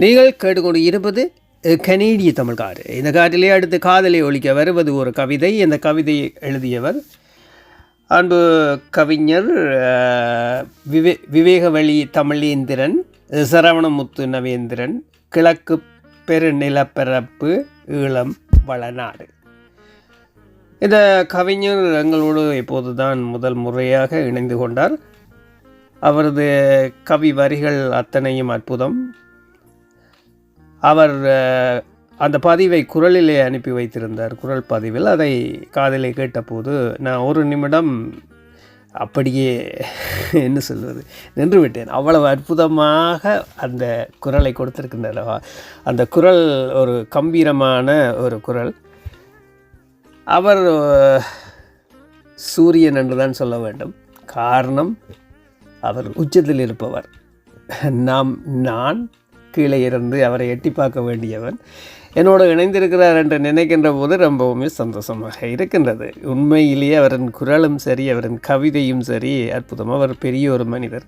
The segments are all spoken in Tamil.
நீங்கள் கேட்டுக்கொண்டு இருப்பது கனேடிய தமிழ்காரு. இந்த காட்டிலே அடுத்து காதலை ஒழிக்க வருவது ஒரு கவிதை. இந்த கவிதையை எழுதியவர் அன்பு கவிஞர் விவே விவேகவழி தமிழேந்திரன் சரவணமுத்து நவேந்திரன் கிழக்கு பெருநிலப்பரப்பு ஈழம் வளநாடு. இந்த கவிஞர் எங்களோடு இப்போது தான் முதல் முறையாக இணைந்து கொண்டார். அவரது கவி வரிகள் அத்தனையும் அற்புதம். அவர் அந்த பதிவை குரலிலே அனுப்பி வைத்திருந்தார். குரல் பதிவில் அதை காதலை கேட்டபோது நான் ஒரு நிமிடம் அப்படியே என்ன சொல்வது நின்றுவிட்டேன். அவ்வளவு அற்புதமாக அந்த குரலை கொடுத்துருக்கின்றனவா அந்த குரல் ஒரு கம்பீரமான ஒரு குரல். அவர் சூரியன் என்று தான் சொல்ல வேண்டும். காரணம் அவர் உச்சத்தில் இருப்பவர். நாம் நான் கீழே இருந்து அவரை எட்டி பார்க்க வேண்டியவன். என்னோடு இணைந்திருக்கிறார் என்று நினைக்கின்ற போது ரொம்பவுமே சந்தோஷமாக இருக்கின்றது. உண்மையிலேயே அவரின் குரலும் சரி அவரின் கவிதையும் சரி அற்புதம். அவர் பெரிய ஒரு மனிதர்.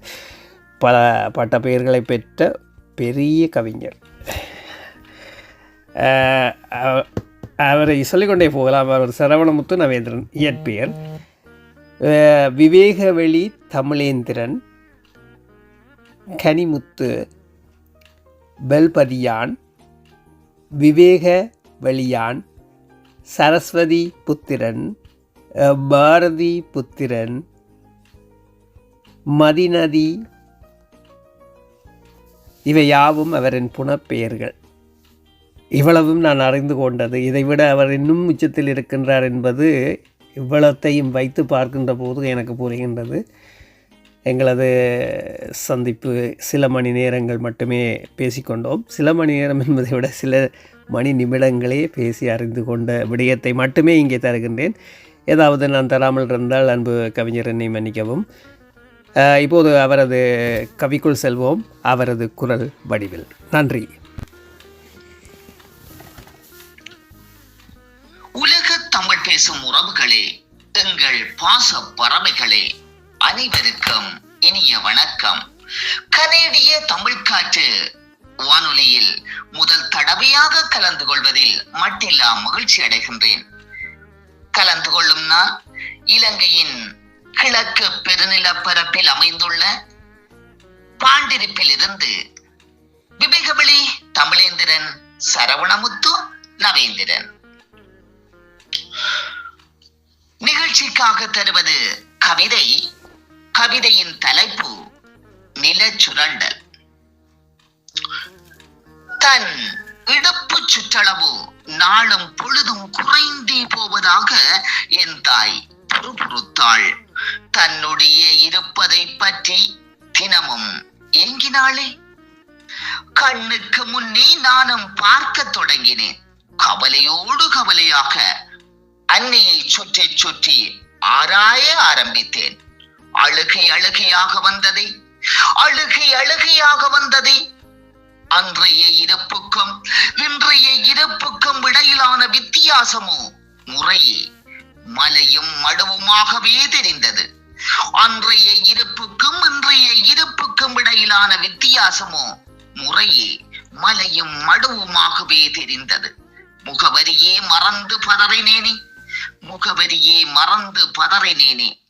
பல பட்ட பெயர்களை பெற்ற பெரிய கவிஞர். அவரை சொல்லிக்கொண்டே போகலாம். அவர் சரவணமுத்து நவேந்திரன் இயற்பெயர். விவேகவெளி தமிழேந்திரன் கனிமுத்து பெல்பதியான் விவேக வெளியான் சரஸ்வதி புத்திரன் பாரதி புத்திரன் மதிநதி இவை யாவும் அவரின் புனப்பெயர்கள். இவ்வளவும் நான் அறிந்து கொண்டது. இதைவிட அவர் இன்னும் உச்சத்தில் இருக்கின்றார் என்பது இவ்வளத்தையும் வைத்து பார்க்கின்ற போது எனக்கு புரிகின்றது. எங்களது சந்திப்பு சில மணி நேரங்கள் மட்டுமே பேசிக்கொண்டோம். சில மணி நேரம் என்பதை விட சில மணி நிமிடங்களே பேசி அறிந்து கொண்ட விடயத்தை மட்டுமே இங்கே தருகின்றேன். ஏதாவது நான் தராமல் இருந்தால் அன்பு கவிஞர் என்னை மன்னிக்கவும். இப்போது அவரது கவிக்குள் செல்வோம். அவரது குரல் வடிவில். நன்றி. உலக தமிழ் பேசும் உறவுகளே எங்கள் பாச பறவைகளே அனைவருக்கும் இனிய வணக்கம். கனேடிய தமிழ் காற்று வானொலியில் முதல் தடவையாக கலந்து கொள்வதில் மட்டில்லா மகிழ்ச்சி அடைகின்றேன். கலந்து கொள்ளும் நான் இலங்கையின் கிழக்கு பெருநிலப்பரப்பில் அமைந்துள்ள பாண்டிருப்பில் இருந்து விவேகவெளி தமிழேந்திரன் சரவணமுத்து நவேந்திரன். நிகழ்ச்சிக்காக தருவது கவிதை கவிதையின் தலைப்பு நிலச்சுரண்டல் தன் இடுப்பு சுற்றளவு நாளும் பொழுதும் குறைந்தே போவதாக என் தாய் புறுபுறுத்தாள். தன்னுடைய இருப்பதை பற்றி தினமும் ஏங்கினாளே. கண்ணுக்கு முன்னே நானும் பார்க்க தொடங்கினேன். கவலையோடு கவலையாக அன்னையை சுற்றி சுற்றி ஆராய ஆரம்பித்தேன். அழுகை அழுகையாக வந்ததை அழுகை அழுகையாக வந்ததை. அன்றைய இருப்புக்கும் இன்றைய இருப்புக்கும் இடையிலான வித்தியாசமோ முறையே மலையும் மடுவுமாகவே தெரிந்தது. அன்றைய இருப்புக்கும் இன்றைய இருப்புக்கும் இடையிலான வித்தியாசமோ முறையே மலையும் மடுவுமாகவே தெரிந்தது. முகவரியே மறந்து பதறினேனே முகவரியே மறந்து பதறினேனே.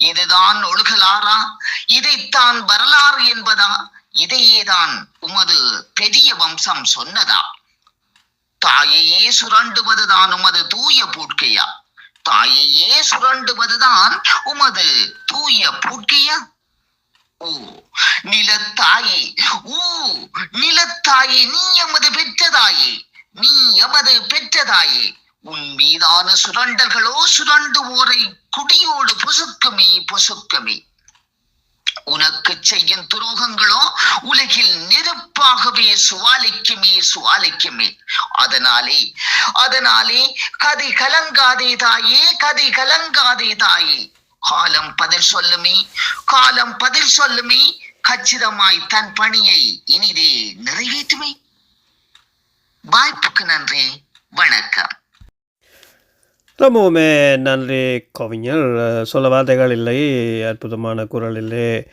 இதுதான் ஒழுகலாரா இதைத்தான் வரலாறு என்பதா? இதையேதான் உமது பெரிய வம்சம் சொன்னதா? தாயையே சுரண்டுவதுதான் உமது தூய பூட்கையா? தாயையே சுரண்டுவதுதான் உமது தூய பூட்கையா? ஓ நிலத்தாயே ஓ நிலத்தாயே நீ எமது பெற்றதாயே நீ எமது பெற்றதாயே. உன் மீதான சுரண்டல்களோ சுரண்டுவோரை குடியோடு பொசுக்குமே பொசுக்குமே. உனக்கு செய்யும் துரோகங்களோ உலகில் நெருப்பாகவே சுவாலிக்குமே சுவாலிக்குமே. அதனாலே அதனாலே கதை கலங்காதே தாயே கதை கலங்காதே தாயே. காலம் பதில் சொல்லுமே காலம் பதில் சொல்லுமே கச்சிதமாய் தன் பணியை இனிதே நிறைவேற்றுமே. வாய்ப்புக்கு நன்றி வணக்கம். ரொம்பவுமே நன்றி கவிஞர். சொல்ல வார்த்தைகள் இல்லை அற்புதமான குரலிலே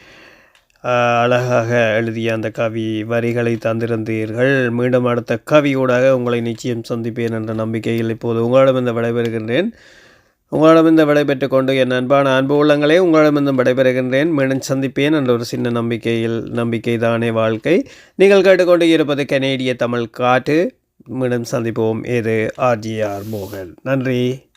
அழகாக எழுதிய அந்த கவி வரிகளை தந்திருந்தீர்கள். மீண்டும் அடுத்த கவியூடாக உங்களை நிச்சயம் சந்திப்பேன் என்ற நம்பிக்கையில் இப்போது உங்களிடம் இந்த விடைபெறுகின்றேன். உங்களிடம் இந்த விடைபெற்றுக் கொண்டு என் அன்பான அன்பு உள்ளங்களே உங்களிடம் விடைபெறுகின்றேன். மீண்டும் சந்திப்பேன் என்ற ஒரு சின்ன நம்பிக்கையில் நம்பிக்கை தானே வாழ்க்கை. நீங்கள் கேட்டுக்கொண்டு இருப்பது கனேடிய தமிழ் காற்று. மீண்டும் சந்திப்போம். இது ஆர்ஜிஆர் மோகன் நன்றி.